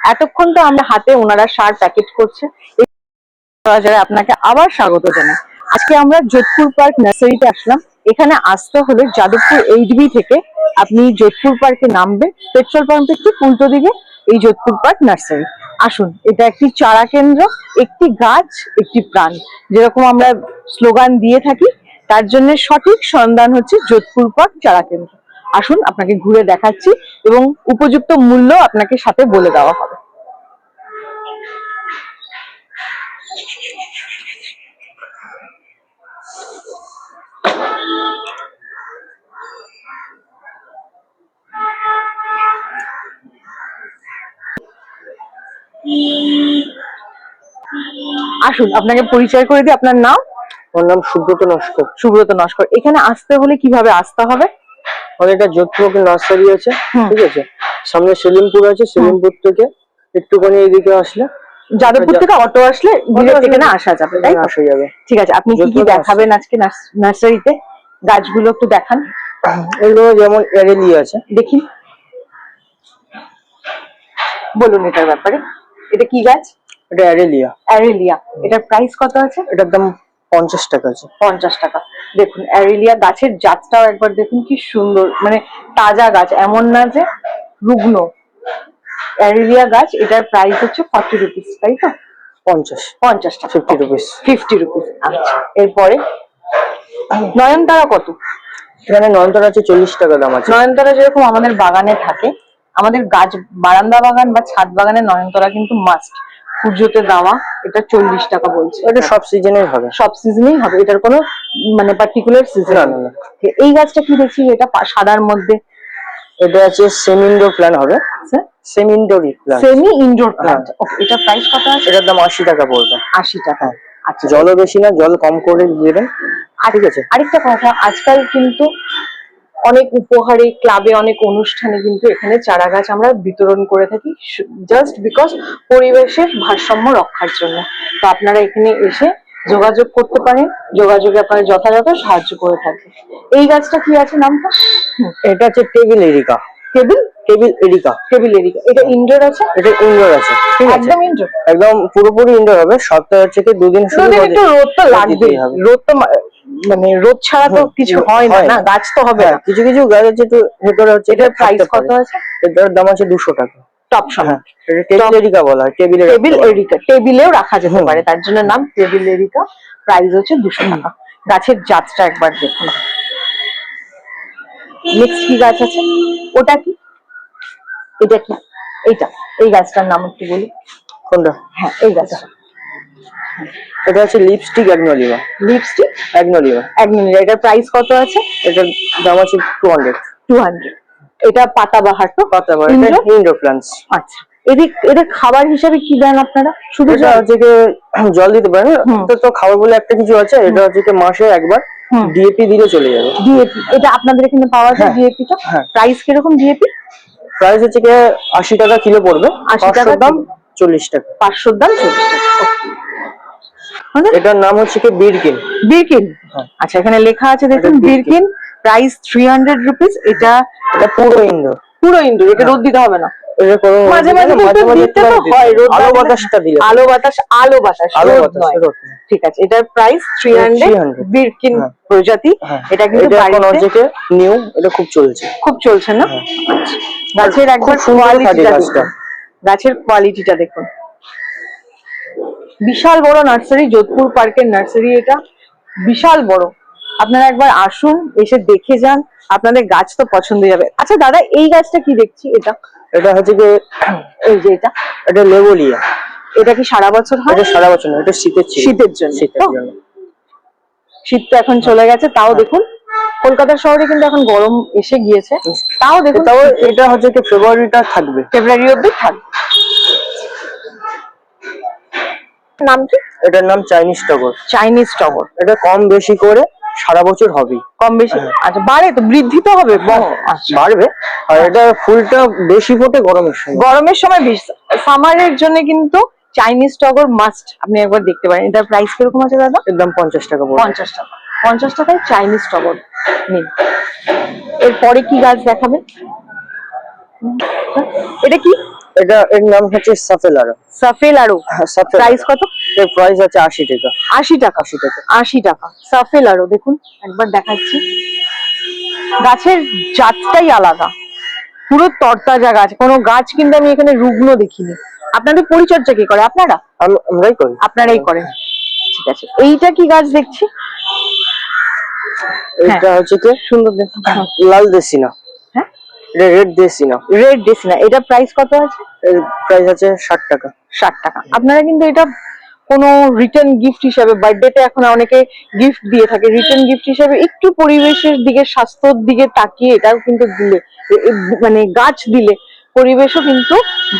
এতক্ষণ তো আমরা হাতে ওনারা সার প্যাকেট করছে। আপনাকে আবার স্বাগত জানাই। আজকে আমরা যোধপুর পার্ক নার্সারিতে আসলাম। এখানে আসতে হলে যাদবপুর এইচবি থেকে আপনি যোধপুর পার্কে নামবেন। পেট্রোল পাম্পের ঠিক উল্টো দিকে এই যোধপুর পার্ক নার্সারি আসুন, এটা একটি চারা কেন্দ্র, একটি গাছ, একটি প্রাণ। যেরকম আমরা স্লোগান দিয়ে থাকি, তার জন্য সঠিক সন্ধান হচ্ছে যোধপুর পার্ক চারা কেন্দ্র। আসুন আপনাকে ঘুরে দেখাচ্ছি এবং উপযুক্ত মূল্য আপনাকে সাথে বলে দেওয়া হবে। আসুন আপনাকে পরিচয় করে দিই আপনার নাম? আমার নাম সুব্রত নস্কর। সুব্রত নস্কর। এখানে আসতে হলে কীভাবে আসতে হবে? একটা যোধপুর নার্সারি আছে ঠিক আছে? সামনে সেলিমপুর আছে সেলিমপুর থেকে একটুখানি এদিকে আসলে যাদবপুর থেকে অটো আসলে আসলে- এখানে আসা যাবে তাই আসা যাবে। ঠিক আছে আপনি কি কি দেখাবেন আজকে নার্সারিতে? গাছগুলো একটু দেখান। এগুলো যেমন এরেলি আছে। দেখি। বলুন এটার ব্যাপারে। এটা কি গাছ? এটা অ্যারেলিয়া। অ্যারেলিয়া। এটার প্রাইস কত আছে? এটার দাম পঞ্চাশ টাকা আছে। পঞ্চাশ টাকা। দেখুন অ্যারেলিয়া গাছের জাতটাও একবার দেখুন কি সুন্দর মানে তাজা গাছ এমন না যে রুগ্ন। অ্যারেলিয়া গাছ এটার প্রাইস হচ্ছে ফর্টি রুপিস তাই তো? পঞ্চাশ। পঞ্চাশ টাকা। ফিফটি রুপিস ফিফটি রুপিস আচ্ছা। এরপরে নয়নতারা কত? এখানে নয়নতারা আছে চল্লিশ টাকা দাম আছে। নয়নতারা যেরকম আমাদের বাগানে থাকে আমাদের গাছ বারান্দা বাগান বা ছাদ বাগানে নয়নতারা কিন্তু মাস্ট পুজোতে দেওয়া এটা চল্লিশ টাকা বলছে। এটা সব সিজনের হবে। সব সিজনেই হবে এটার কোনো মানে পার্টিকুলার সিজন না, না, না। এই গাছটা কি দেখছি এটা সাদার মধ্যে। এটা আছে সেমি ইনডোর প্ল্যান হবে। Semi indoor plan semi indoor হ্যাঁ। এটা প্রাইস কত আছে? এটার দাম আশি টাকা পড়বে। আশি টাকা। আচ্ছা। জলও বেশি না জল কম করে দিয়ে দেবেন ঠিক আছে? আরেকটা কথা আজকাল কিন্তু অনেক উপহারে ক্লাবে অনেক অনুষ্ঠানে কিন্তু এখানে চারা গাছ আমরা বিতরণ করে থাকি জাস্ট বিকজ পরিবেশের ভারসাম্য রক্ষার জন্য। তো আপনারা এখানে এসে যোগাযোগ করতে পারেন যোগাযোগে আপনারা যথাযথ সাহায্য করে থাকে এই গাছটা কি আছে নামটা? এটা আছে table areca. Table? Table areca. Table areca. এটা ইনডোর আছে? এটা ইনডোর আছে ঠিক আছে। একদম ইনডোর একদম পুরোপুরি ইনডোর হবে সপ্তাহে থেকে দুদিন শুধু একটু রোদ তো হবে। রোদ তো মানে রোদ ছাড়া তো কিছু হয় না না? না। গাছ তো হবে হ্যাঁ, না কিছু কিছু গাছ আছে একটু ভেতরে হচ্ছে এটার প্রাইস কত আছে? এটার দাম আছে দুশো টাকা। টপ হ্যাঁ টেবিল এরিকা বলা হয় টেবিল টেবিল এরিকা টেবিলেও রাখা যেতে পারে তার জন্য নাম টেবিল এরিকা প্রাইস হচ্ছে দুশো টাকা। গাছের জাতটা একবার দেখুন। নেক্সট কি গাছ আছে? ওটা কি? এটা কি? এইটা এই গাছটার নাম একটু বলি কোনটা? হ্যাঁ এই গাছটা। এটা হচ্ছে লিপস্টিক অ্যাগনোলিভা লিপস্টিক অ্যাগনোলিভা একমিনিট এটার প্রাইস কত আছে? এটার দাম আছে টু হান্ড্রেড টু হান্ড্রেড এটা পাতাবাহার তো? পাতা বা Indoor? এটা ইনডোর প্ল্যান্টস আচ্ছা। এদিক এদের খাবার হিসাবে কি দেন আপনারা? শুধু এটা জল? দিতে পারেন। তো তো খাবার বলে একটা কিছু আছে। এটা হচ্ছে কি মাসে একবার ডিএপি দিলে চলে যাবে। ডিএপি এটা আপনাদের এখানে পাওয়া যায় হ্যাঁ, ডিএপিটা হ্যাঁ। প্রাইস কীরকম ডিএপি প্রাইস হচ্ছে কি আশি টাকা কিলো পড়বে। 80 টাকা দাম। চল্লিশ টাকা। পাঁচশোর দাম চল্লিশ টাকা। এটার নাম হচ্ছে কি বিরকিন বিরকিন হ্যাঁ। আচ্ছা এখানে লেখা আছে দেখুন Birkin price three hundred rupees এটা এটা পুরো ইনডোর পুরো ইনডোর এটা রোদ দিতে হবে না। মাঝে মাঝে দিতে তো হয়, রোদ আলো বাতাসটা দিলে। আলো বাতাস আলো বাতাস আলো বাতাস। ঠিক আছে এটার প্রাইস থ্রি হান্ড্রেড 300 বিরকিন হ্যাঁ। প্রজাতি। হ্যাঁ, এটা কিন্তু এখন বাড়িতে নিউ এটা খুব চলছে। খুব চলছে না? হ্যাঁ। আচ্ছা। গাছের একবার কোয়ালিটিটা গাছের কোয়ালিটিটা দেখুন। বিশাল বড় নার্সারি যোধপুর পার্কের নার্সারি এটা। বিশাল বড়। আপনারা একবার আসুন এসে দেখে যান। আপনাদের গাছ তো পছন্দ হয়ে যাবে। আচ্ছা দাদা এই গাছটা কি দেখছি? এটা? এটা হচ্ছে কি এই যে এটা? এটা লেবলিয়া এটা কি সারা বছর হয়? এটা সারা বছর না এটা শীতের শীতের জন্য। শীতের? জন্য। শীত তো এখন চলে গেছে তাও দেখুন। কলকাতা শহরে কিন্তু এখন গরম এসে গিয়েছে। তাও দেখুন। তাও এটা হচ্ছে কি ফেব্রুয়ারিটা থাকবে। ফেব্রুয়ারি অব্দি থাকবে। নাম কি? এটার নাম চাইনিজ টগর। চাইনিজ টগর। এটা কম বেশি করে সারা বছর হবেই কম বেশি? হ্যাঁ। আচ্ছা বাড়ে তো বৃদ্ধি তো হবে। আচ্ছা। বাড়বে। আর এটা ফুলটা বেশি ফোটে গরমের সময়। গরমের সময় সামারের জন্য কিন্তু চাইনিজ টগর মাস্ট আপনি একবার দেখতে পারেন। এটার প্রাইস কীরকম আছে দাদা? একদম পঞ্চাশ টাকা পঞ্চাশ টাকা। পঞ্চাশ টাকায় চাইনিজ টগর নিন এরপরে কি গাছ দেখাবেন? এটা কি? এটা এর নাম হচ্ছে সাফেল আরও। সাফেলার প্রাইস কত? এর প্রাইস আছে আশি টাকা। আশি টাকা। আশি টাকা। আশি টাকা। সাফেল আরও দেখুন একবার দেখাচ্ছি। গাছের জাতটাই আলাদা। পুরো তরতাজা গাছ। কোনো গাছ কিন্তু আমি এখানে রুগ্ন দেখিনি। আপনাদের পরিচর্যা কি করে? আপনারা? আম- আমরাই করি। আপনারাই করেন। ঠিক আছে। এইটা কি গাছ দেখছি? এটা হচ্ছে কি? সুন্দর দেখুন। লাল দেশিনা হ্যাঁ এটা রেড দেশিনা রেড ডেসিনা এটা প্রাইস কত আছে? প্রাইস আছে ষাট টাকা। ষাট টাকা। আপনারা কিন্তু এটা কোনো রিটার্ন গিফট হিসাবে বার্থডেতে এখন অনেকে গিফট দিয়ে থাকে। রিটার্ন গিফট হিসাবে একটু পরিবেশের দিকে স্বাস্থ্যর দিকে তাকিয়ে এটাও কিন্তু দিলে মানে গাছ দিলে পরিবেশও কিন্তু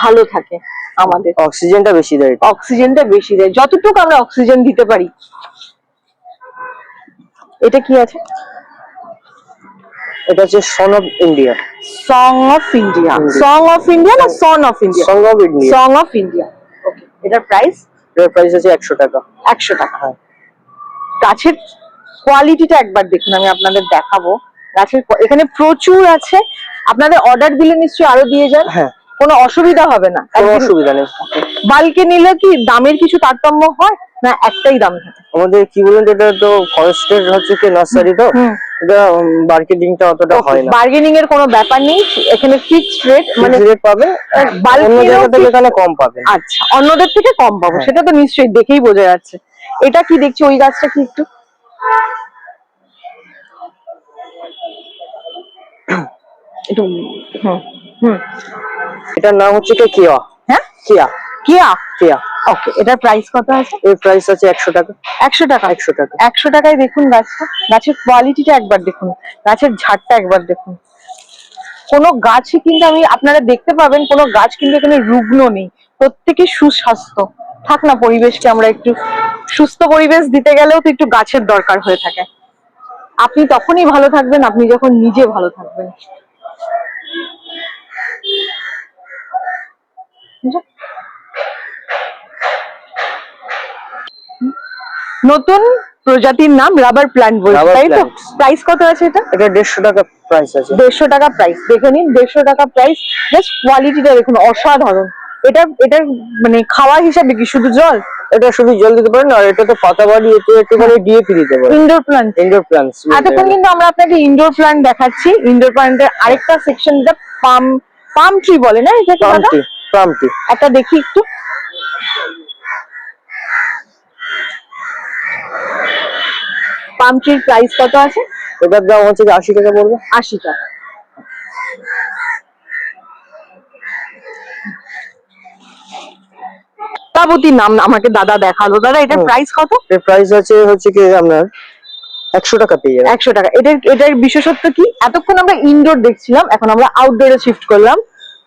ভালো থাকে আমাদের। অক্সিজেনটা বেশি দেয়। অক্সিজেনটা বেশি দেয়। যতটুকু আমরা অক্সিজেন দিতে পারি। এটা কি আছে? এটা হচ্ছে son of India. Song of India India. Song of India না son of India song of India song of India okay এটার প্রাইস এর প্রাইস আছে একশো টাকা। একশো টাকা। গাছের কোয়ালিটিটা একবার দেখুন আমি আপনাদের দেখাবো। গাছের এখানে প্রচুর আছে। আপনাদের অর্ডার দিলে নিশ্চয়ই আরও দিয়ে যান। হ্যাঁ। কোনো অসুবিধা হবে না। অসুবিধা নেই। বালকে নিলে কি দামের কিছু তারতম্য হয়? না একটাই দাম থাকে আমাদের কি বলুন এটা তো ফরেস্টের হচ্ছে কি নার্সারি তো? মার্কেটিংটা অতটা হয় না। বার্গেনিং এর কোনো ব্যাপার নেই। এখানে ফিক্সড রেট মানে রেট পাবে bulk অন্য জায়গা থেকে এখানে কম পাবে। আচ্ছা অন্যদের থেকে কম পাবো হ্যাঁ। সেটা তো নিশ্চয়ই দেখেই বোঝা যাচ্ছে। এটা কি দেখছি ওই গাছটা কি একটু? একটু হুম হুম। এটার নাম হচ্ছে কি কিয়া। হ্যাঁ? কিয়া। কিয়া? কিয়া। ওকে এটার প্রাইস কত আছে? এর প্রাইস আছে একশো টাকা। একশো টাকা? একশো টাকা। একশো টাকায় দেখুন গাছটা। গাছের কোয়ালিটিটা একবার দেখুন। গাছের ঝাড়টা একবার দেখুন। কোনো গাছই কিন্তু আমি আপনারা দেখতে পাবেন কোনো গাছ কিন্তু এখানে রুগ্ন নেই। প্রত্যেকে সুস্বাস্থ্য। থাক না পরিবেশকে আমরা একটু সুস্থ পরিবেশ দিতে গেলেও তো একটু গাছের দরকার হয়ে থাকে। আপনি তখনই ভালো থাকবেন আপনি যখন নিজে ভালো থাকবেন। নতুন প্রজাতির নাম রাবার প্ল্যান্ট বলছে তাই তো? প্রাইস কত আছে এটা? এটা দেড়শো টাকা প্রাইস আছে। দেড়শো টাকা প্রাইস দেখে নিন দেড়শো টাকা প্রাইস জাস্ট কোয়ালিটিটা দেখুন অসাধারণ। এটা এটা মানে খাওয়া হিসাবে কি শুধু জল? এটা শুধু জল দিতে পারেন আর এটা তো পাতা বাড়ি এতে একটুখানি ডিএপি দিতে পারেন। ইনডোর প্ল্যান্ট ইনডোর প্ল্যান্টস এতক্ষণ কিন্তু আমরা আপনাকে ইনডোর প্ল্যান্ট দেখাচ্ছি। ইনডোর প্ল্যান্টের আরেকটা সেকশন যেটা পাম পাম ট্রি বলে না এটাকে দাদা? প্রামটি প্রামটি একটা দেখি একটু। পাম ট্রির প্রাইস কত আছে? এটার দাম হচ্ছে আশি টাকা পড়বে। আশি টাকা। তাবতীর নাম আমাকে দাদা দেখাল। দাদা হুম। প্রাইস কত? এর প্রাইস আছে হচ্ছে কি আপনার একশো টাকা পেয়ে যাবেন একশো টাকা। এটার এটার বিশেষত্ব কি? এতক্ষণ আমরা ইনডোর দেখছিলাম এখন আমরা আউটডোরে শিফট করলাম।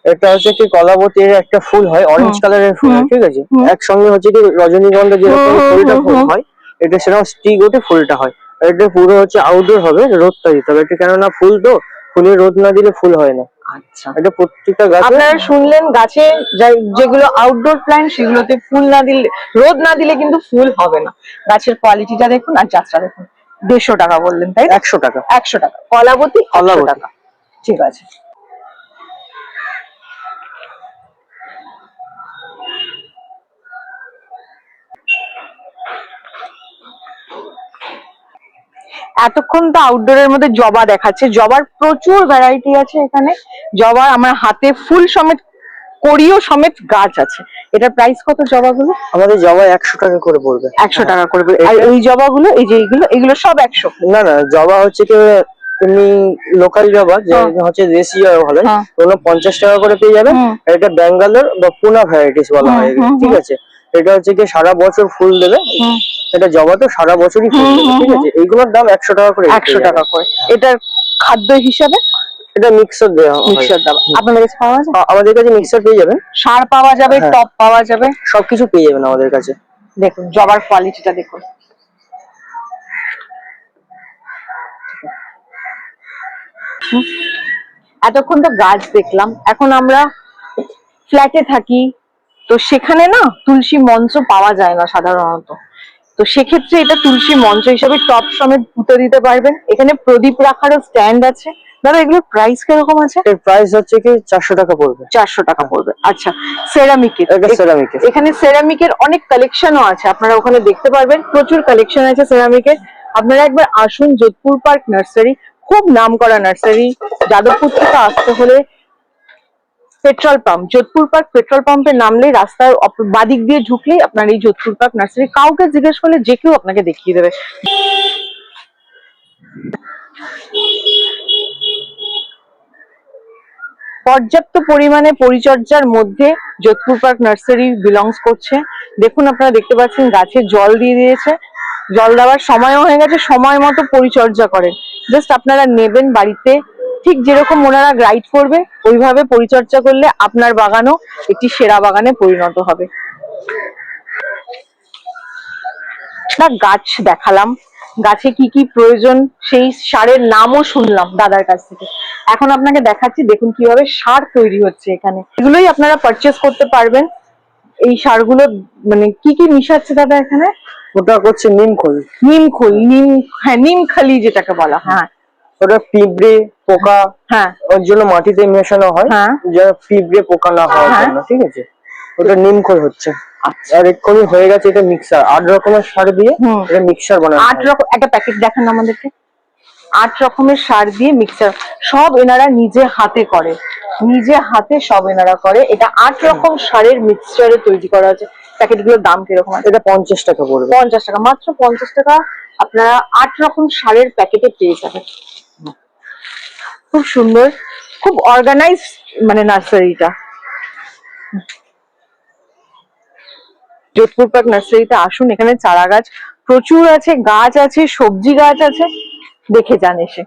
এটা হচ্ছে কি কলাবতীর একটা ফুল হয় অরেঞ্জ। কালারের ফুল ঠিক আছে? একসঙ্গে হচ্ছে কি রজনীগন্ধা যেরকম হুম, ফুলটা হুম। হয় এটা সেরকম স্টিক ফুলটা হয়। এটা পুরো হচ্ছে আউটডোর হবে রোদটা দিতে হবে। এটা কেননা ফুল তো ফুলে রোদ না দিলে ফুল হয় না। আচ্ছা। এটা প্রত্যেকটা গাছ আপনারা শুনলেন গাছে যেগুলো আউটডোর প্ল্যান্ট সেগুলোতে ফুল না দিলে রোদ না দিলে কিন্তু ফুল হবে না। গাছের কোয়ালিটিটা দেখুন আর যাত্রা দেখুন। দেড়শো টাকা বললেন তাই একশো টাকা। একশো টাকা। কলাবতী কলাবতী। টাকা। ঠিক আছে। এতক্ষণ তো আউটডোরের মধ্যে জবা দেখাচ্ছে। জবার প্রচুর ভ্যারাইটি আছে এখানে। জবার আমার হাতে ফুল সমেত কড়িও সমেত গাছ আছে। এটার প্রাইস কত জবাগুলো? আমাদের জবা একশো টাকা করে পড়বে। একশো টাকা করে পড়বে। আর এই জবাগুলো এই যে এইগুলো এগুলো সব একশো। না না জবা হচ্ছে কি এমনি লোকাল জবা যে হ্যাঁ। হচ্ছে দেশি জবা ভালো হ্যাঁ। ওগুলো পঞ্চাশ টাকা করে পেয়ে হুম। এটা ব্যাঙ্গালোর বা পুনা ভ্যারাইটিস বলা হয় ঠিক আছে? এটা হচ্ছে কি সারা বছর ফুল দেবে। এটা জবা তো সারা বছরই ঠিক আছে? এইগুলোর দাম একশো টাকা করে একশো টাকা করে। এটার খাদ্য হিসাবে? এটা মিক্সার দেওয়া। মিক্সার দাবা আপনাদের কাছে পাওয়া আ- আমাদের কাছে মিক্সার পেয়ে যাবেন। সার পাওয়া যাবে হ্যাঁ। টপ পাওয়া যাবে? সবকিছু পেয়ে যাবেন আমাদের কাছে। দেখুন জবার কোয়ালিটিটা দেখুন। এতক্ষণ তো গাছ দেখলাম। এখন আমরা ফ্ল্যাটে থাকি। তো সেখানে না তুলসী মঞ্চ পাওয়া যায় না সাধারণত। তো সেক্ষেত্রে এটা তুলসী মঞ্চ হিসাবে টপ সমেত পুঁতে দিতে পারবেন। এখানে প্রদীপ রাখারও স্ট্যান্ড আছে। দাদা এগুলোর প্রাইস কীরকম আছে? এর প্রাইস হচ্ছে কি চারশো টাকা পড়বে। চারশো টাকা পড়বে। আচ্ছা সেরামিকের সেরামিকের এখানে সেরামিকের অনেক কালেকশনও আছে আপনারা ওখানে দেখতে পারবেন। প্রচুর কালেকশন আছে সেরামিকের আপনারা একবার আসুন যোধপুর পার্ক নার্সারি খুব নাম করা নার্সারি যাদবপুর থেকে আসতে হলে petrol pump. Jodhpur park petrol পাম্পে নামলেই রাস্তার বাদিক দিয়ে ঢুকলেই আপনার এই যোধপুর পার্ক নার্সারি। কাউকে জিজ্ঞেস করলে যে কেউ আপনাকে দেখিয়ে দেবে। পর্যাপ্ত পরিমাণে পরিচর্যার মধ্যে যোধপুর পার্ক নার্সারি বিলংস করছে। দেখুন, আপনারা দেখতে পাচ্ছেন গাছে জল দিয়ে দিয়েছে। জল দেওয়ার সময়ও হয়ে গেছে, সময় মতো পরিচর্যা করেন। জাস্ট আপনারা নেবেন বাড়িতে ঠিক যেরকম ওনারা গাইড করবে ওইভাবে পরিচর্যা করলে আপনার বাগানও একটি সেরা বাগানে পরিণত হবে। গাছ দেখালাম। গাছে কি কি প্রয়োজন সেই সারের নামও শুনলাম দাদার কাছ থেকে। এখন আপনাকে দেখাচ্ছি দেখুন কীভাবে সার তৈরি হচ্ছে এখানে। এগুলোই আপনারা পারচেস করতে পারবেন। এই সারগুলো মানে কি কি মিশাচ্ছে দাদা এখানে? ওটা করছে নিম খোল নিম খোল নিম হ্যাঁ নিম খালি যেটাকে বলা হ্যাঁ। ওটা পিঁপড়ে পোকা হ্যাঁ ওর জন্য মাটিতে মেশানো হয় হ্যাঁ। যেন পিঁপড়ে পোকা না হ্যাঁ। ঠিক আছে? ওটা নিম খোল হচ্ছে। আচ্ছা। আর এক্ষুনি হয়ে গেছে এটা মিক্সার আট রকমের সার দিয়ে এটা মিক্সার বানানো আট রকম একটা প্যাকেট দেখান আমাদেরকে। আট রকমের সার দিয়ে মিক্সার সব এনারা নিজে হাতে করে। নিজে হাতে সব এনারা করে। এটা আট রকম সারের মিক্সচারে তৈরি করা হয়েছে। প্যাকেটগুলোর দাম কীরকম আছে? এটা পঞ্চাশ টাকা পড়বে। পঞ্চাশ টাকা মাত্র পঞ্চাশ টাকা আপনারা আট রকম সারের প্যাকেটে পেয়ে যাবেন। খুব সুন্দর খুব অর্গানাইজ মানে নার্সারিটা। যোধপুর পার্ক নার্সারিতে আসুন এখানে চারা গাছ প্রচুর আছে গাছ আছে সবজি গাছ আছে দেখে যান এসে।